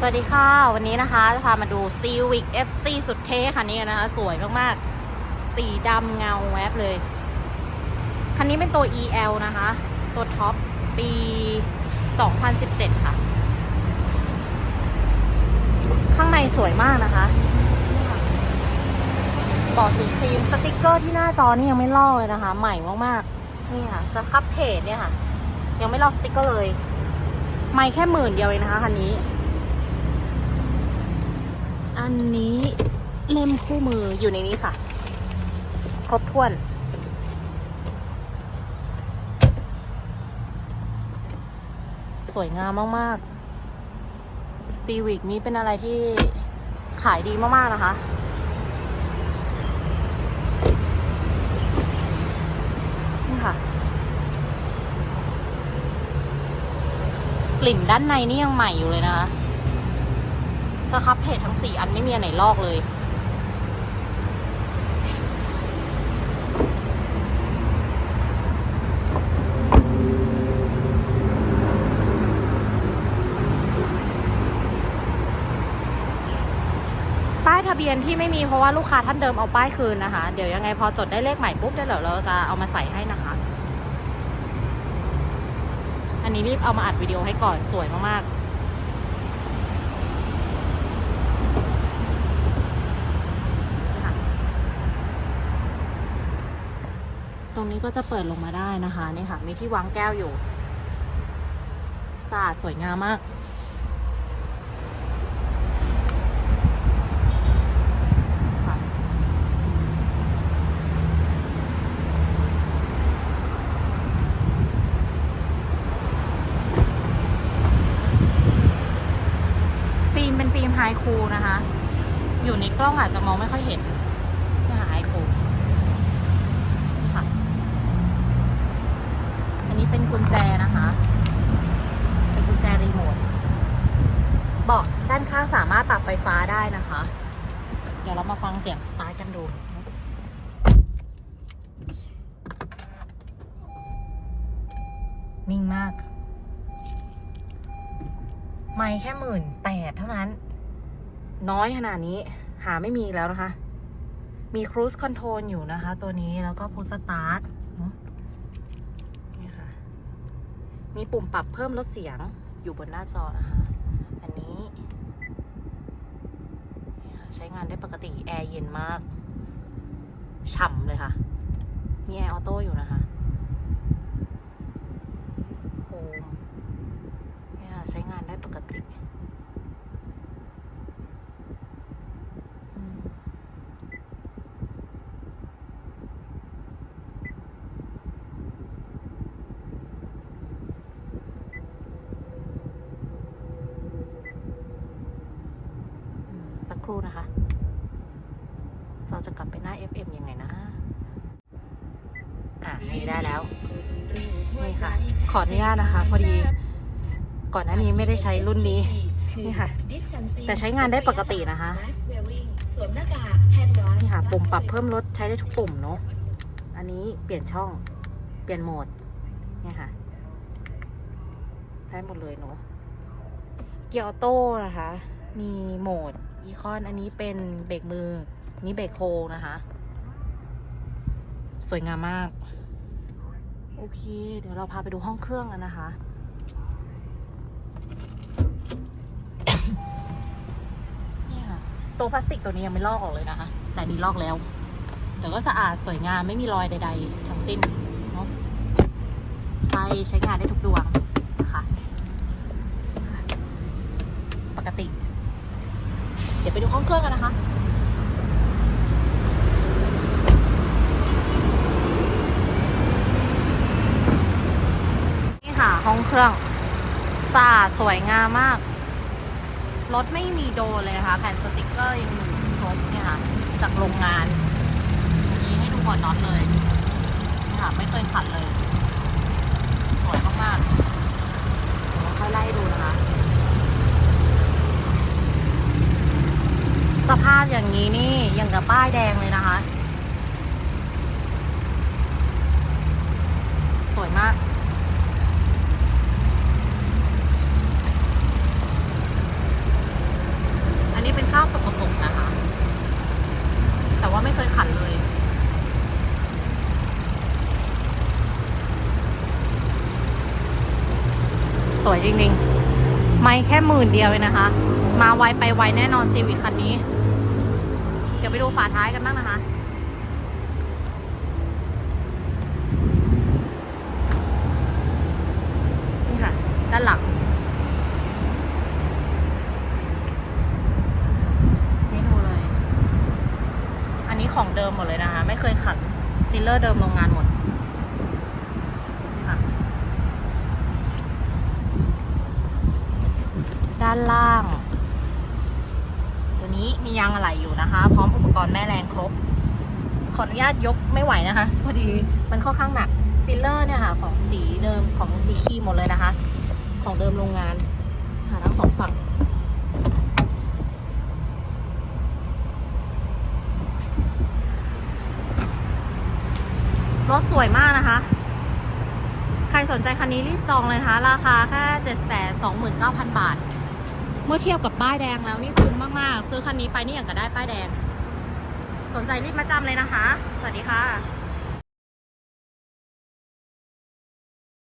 สวัสดีค่ะ วันนี้นะคะจะพามาดู Civic FC สุดเท่คันนี้นะคะ สวยมากๆ สีดำเงาแวบเลย คันนี้เป็นตัว EL นะคะ ตัวท็อปปี 2017 ค่ะ ข้างในสวยมากนะคะต่อสีครีมสติกเกอร์ที่หน้าจอนี่ยังไม่ลอกเลยนะคะ ใหม่มากๆ นี่ค่ะสครับเพจเนี่ยค่ะ ยังไม่ลอกสติกเกอร์เลย ไม่แค่หมื่นเดียวเองนะคะคันนี้ อันนี้เล่มคู่มืออยู่ในนี้ค่ะ ครบถ้วน สวยงามมากๆซีวิกนี้เป็นอะไรที่ขายดีมาก ๆ นะคะนี่ค่ะ กลิ่นด้านในนี่ยังใหม่อยู่เลยนะคะ สครับเพจทั้งสี่อันไม่มีอันไหนลอกเลย ป้ายทะเบียนที่ไม่มีเพราะว่าลูกค้าท่านเดิมเอาป้ายคืนนะคะ เดี๋ยวยังไงพอจดได้เลขใหม่ปุ๊บเดี๋ยวเราจะเอามาใส่ให้นะคะ อันนี้รีบเอามาอัดวิดีโอให้ก่อนสวยมากๆ ค่ะ ตรงนี้ก็จะเปิดลงมาได้นะคะนี่ค่ะ มีที่วางแก้วอยู่สะอาดสวยงามมากฟิล์มเป็นฟิล์มไฮคูลนะคะ อยู่ในกล้องอาจจะมองไม่ค่อยเห็นค่ะไฮคูลค่ะ อันนี้ เป็นกุญแจนะคะ เป็นกุญแจรีโมทเบาะด้านข้างสามารถปรับไฟฟ้าได้นะคะ เดี๋ยวเรามาฟังเสียงสตาร์ทกันดูนิ่งมาก ไม่แค่หมื่นแปดเท่านั้น น้อยขนาดนี้หาไม่มีแล้วนะคะ มีครู i คอนโทรลอยู่นะคะ ตัวนี้แล้วก็พุ s สตาร์ท มีปุ่มปรับเพิ่มลดเสียงอยู่บนหน้าจอนะคะ อันนี้ ใช้งานได้ปกติ แอร์เย็นมาก ฉ่ำเลยค่ะ มีแอร์ออโต้อยู่นะคะโฮมนี่ค่ะใช้งานได้ปกติอืมอืมสัก ครู่นะคะ เราจะกลับไปหน้า FM ยังไงนะ อะนี่ได้แล้ว นี่ค่ะ ขออนุญาตนะคะ พอดี ก่อนหน้านี้ไม่ได้ใช้รุ่นนี้ นี่ค่ะ แต่ใช้งานได้ปกตินะคะ นี่ค่ะ ปุ่มปรับเพิ่มลดใช้ได้ทุกปุ่มเนาะ อันนี้เปลี่ยนช่อง เปลี่ยนโหมด นี่ค่ะ ได้หมดเลยเนาะ เกียร์ออโต้นะคะ มีโหมด อีคอนอันนี้เป็นเบรกมือ นี่เบรกโฮนะคะ สวยงามมาก โอเค เดี๋ยวเราพาไปดูห้องเครื่องกันนะคะ นี่ค่ะ ตัวพลาสติกตัวนี้ยังไม่ลอกออกเลยนะคะ แต่นี้ลอกแล้ว แต่ก็สะอาดสวยงามไม่มีรอยใด ๆ ทั้งสิ้นเนาะไฟใช้งานได้ทุกดวงนะคะ ปกติ ดี๋ยวไปดูห้องเครื่องกันนะคะนี่ค่ะห้องเครื่องสะอาดสวยงามมาก รถไม่มีโดนเลยนะคะ แผ่นสติกเกอร์ยังอยู่ครบเนี่ยค่ะ จากโรงงานนี้ให้ดูก่อนน็อตเลยนี่ค่ะไม่เคยขัดเลย สวยมากๆเดี๋ยวค่อยไล่ดูนะคะ สภาพอย่างนี้นี่อย่างกับป้ายแดงเลยนะคะ สวยมาก อันนี้เป็นข้าวสกปรกนะคะ แต่ว่าไม่เคยขันเลยสวยจริงๆ ไม่แค่หมื่นเดียวเลยนะคะ มาไวไปไวแน่นอนซีวิคคันนี้ เดี๋ยวไปดูฝาท้ายกันบ้างนะคะ นี่ค่ะ ด้านหลังให้ดูเลย อันนี้ของเดิมหมดเลยนะคะ ไม่เคยขัดซีลเลอร์เดิมโรงงานหมดค่ะด้านล่าง นี้มียางอะไหล่อยู่นะคะ พร้อมอุปกรณ์แม่แรงครบ ขออนุญาตยกไม่ไหวนะคะ พอดีมันค่อนข้างหนักซีลเลอร์เนี่ยค่ะ ของสีเดิมของสีคีหมดเลยนะคะ ของเดิมโรงงานค่ะทั้งสองฝั่งรถสวยมากนะคะ ใครสนใจคันนี้รีบจองเลยนะคะ ราคาแค่เจ็ดแสนสองหมื่นเก้าพันบาท เมื่อเทียบกับป้ายแดงแล้วนี่คุ้มมากๆ ซื้อคันนี้ไปนี่อย่างก็ได้ป้ายแดง สนใจรีบมาจำเลยนะคะ สวัสดีค่ะ